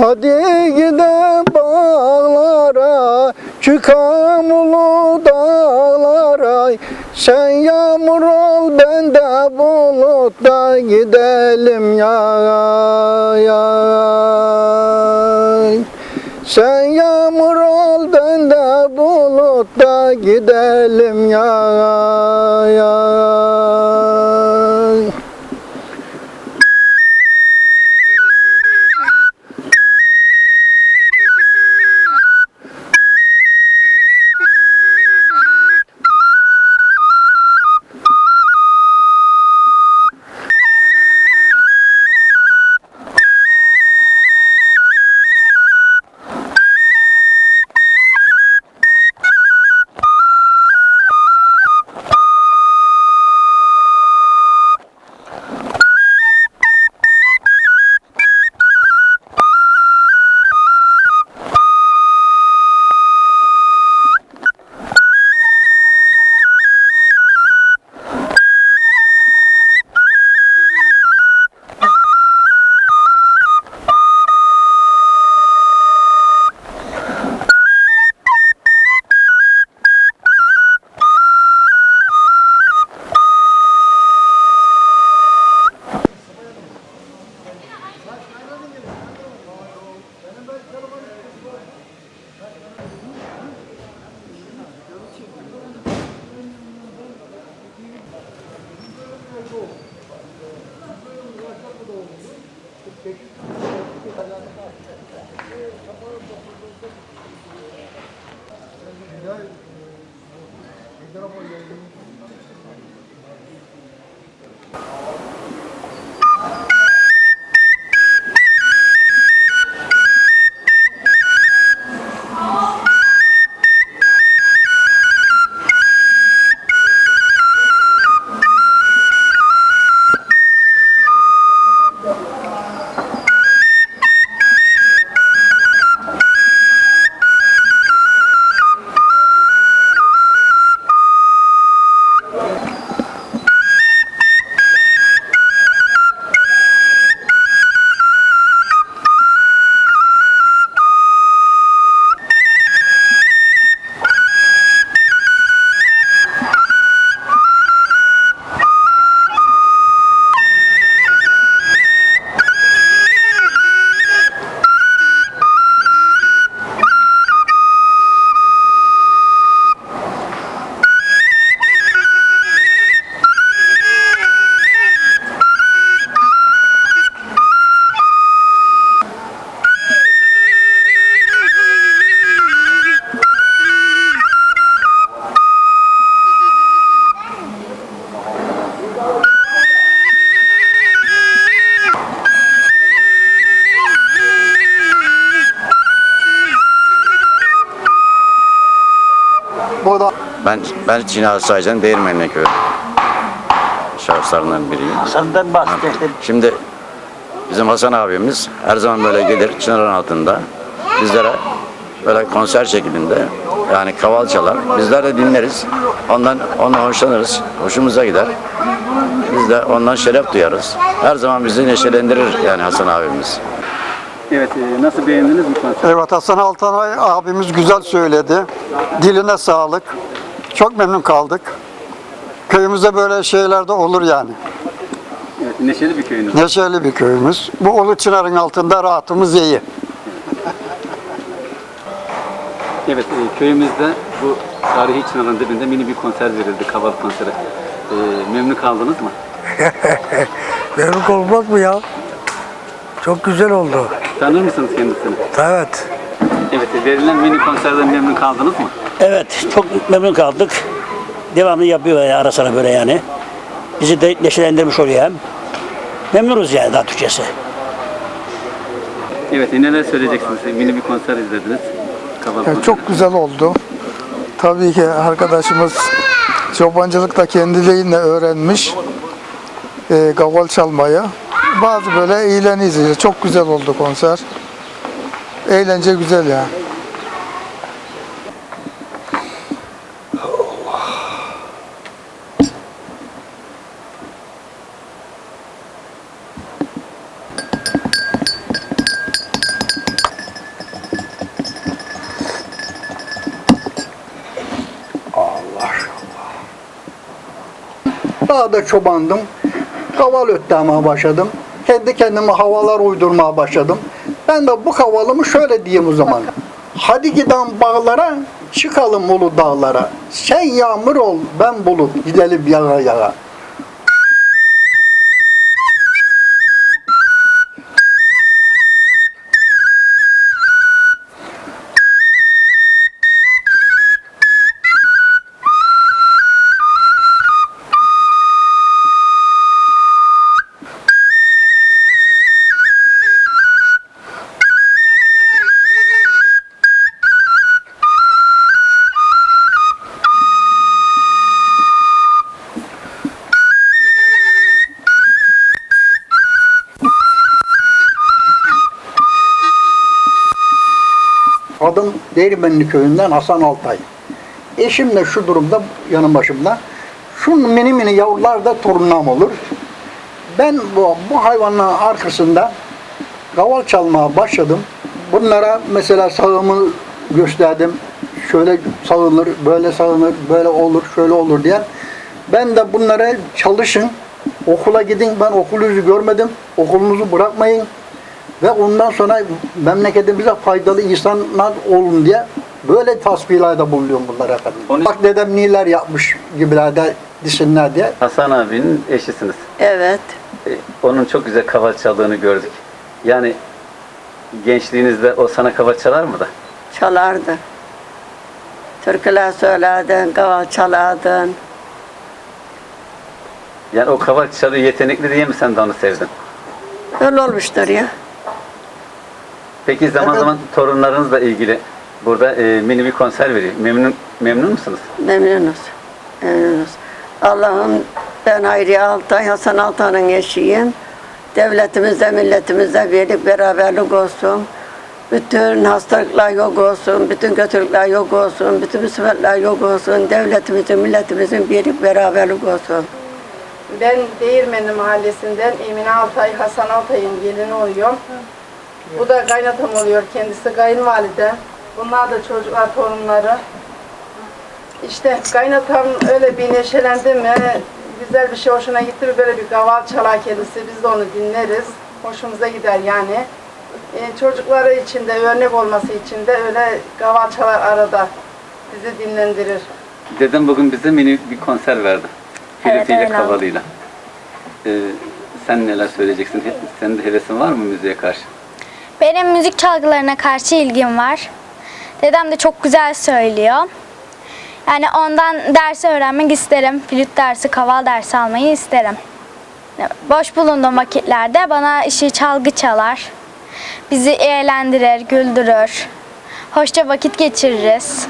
Hadi gidelim bağlara Çıkam ulu dağlara. Sen yağmur ol ben de bulutta Gidelim ya ya. Sen yağmur ol ben de bulutta Gidelim ya ya Bu da Ben ben Cina Saycan Değirmenli Köyü şahıslarından biriyim. Senden bahsettim. Şimdi bizim Hasan abimiz her zaman böyle gelir çınarın altında bizlere böyle konser şeklinde yani kaval çalar. Bizler de dinleriz. Ondan ondan hoşlanırız. Hoşumuza gider. Biz de ondan şeref duyarız. Her zaman bizi neşelendirir yani Hasan abimiz. Evet, e, nasıl beğendiniz konser? Evet Hasan Altanay abimiz güzel söyledi. Diline sağlık. Çok memnun kaldık. Köyümüzde böyle şeyler de olur yani. Evet, neşeli bir köyünüz. Neşeli bir köyümüz. Bu Ulu Çınar'ın altında rahatımız iyi. Evet, e, köyümüzde bu tarihi çınarın dibinde mini bir konser verildi, kahvaltı konseri. E, memnun kaldınız mı? Memnun olmaz mı ya? Çok güzel oldu. Tanır mısınız kendisini? Evet. Evet, verilen mini konserden memnun kaldınız mı? Evet, çok memnun kaldık. Devamlı yapıyor ya ara sıra böyle yani. Bizi de neşelendirmiş oluyor hem. Memnunuz yani daha Türkçesi. Evet, e, neler söyleyeceksiniz? E, Mini bir konser izlediniz. Ya çok güzel oldu. Tabii ki arkadaşımız çobancılıkta kendiliğiyle öğrenmiş e, gaval çalmayı bazı böyle eğleniyiz. Çok güzel oldu konser. Eğlence güzel ya. Daha da çobandım. Kaval öttü ama başladım. Kendi kendime havalar uydurmaya başladım. Ben de bu havalımı şöyle diyeyim o zaman. Hadi giden bağlara, çıkalım ulu dağlara. Sen yağmur ol, ben bulut, gidelim yağa yağa. Değirmenli köyünden Hasan Altay. Eşim de şu durumda yanım başımda. Şu mini mini yavrular da torunum olur. Ben bu, bu hayvanların arkasında kaval çalmaya başladım. Bunlara mesela sağımı gösterdim. Şöyle sağılır, böyle sağılır, böyle olur, şöyle olur diye. Ben de bunlara çalışın, okula gidin. Ben okul yüzü görmedim. Okulunuzu bırakmayın ve ondan sonra memleketimize faydalı insanlar olun diye böyle tasfihlerde bulunuyorum bunlar efendim. Onu- Bak dedem neler yapmış gibilerde desinler diye. Hasan abinin eşisiniz. Evet. E, Onun çok güzel kaval çaldığını gördük. Yani gençliğinizde o sana kaval çalar mı da? Çalardı. Türküler söylerdin, kaval çalardın. Yani o kaval çalıyor yetenekli diye mi sen de onu sevdin? Öyle olmuştur ya. Peki zaman Evet. zaman torunlarınızla ilgili burada e, mini bir konser veriyor. Memnun memnun musunuz? Memnunuz. Memnunuz. Allah'ım ben Hayriye Altay, Hasan Altay'ın eşiyim. Devletimizde, milletimizde birlik, beraberlik olsun. Bütün hastalıklar yok olsun, bütün kötülükler yok olsun, bütün musibetler yok olsun. Devletimizin, milletimizin birlik, beraberlik olsun. Ben Değirmenli Mahallesi'nden Emine Altay, Hasan Altay'ın gelini oluyorum. Bu da kaynatam oluyor kendisi, kayınvalide. Bunlar da çocuklar, torunları. İşte kaynatam öyle bir neşelendi mi, güzel bir şey hoşuna gitti mi böyle bir kaval çalar kendisi, biz de onu dinleriz. Hoşumuza gider yani. Ee, çocukları için de örnek olması için de öyle kaval çalar arada bizi dinlendirir. Dedem bugün bize mini bir konser verdi. Evet, Flütüyle, oldu. kavalıyla. E, sen neler söyleyeceksin? Senin de hevesin var mı müziğe karşı? Benim müzik çalgılarına karşı ilgim var. Dedem de çok güzel söylüyor. Yani ondan ders öğrenmek isterim. Flüt dersi, kaval dersi almayı isterim. Boş bulunduğum vakitlerde bana işi çalgı çalar. Bizi eğlendirir, güldürür. Hoşça vakit geçiririz.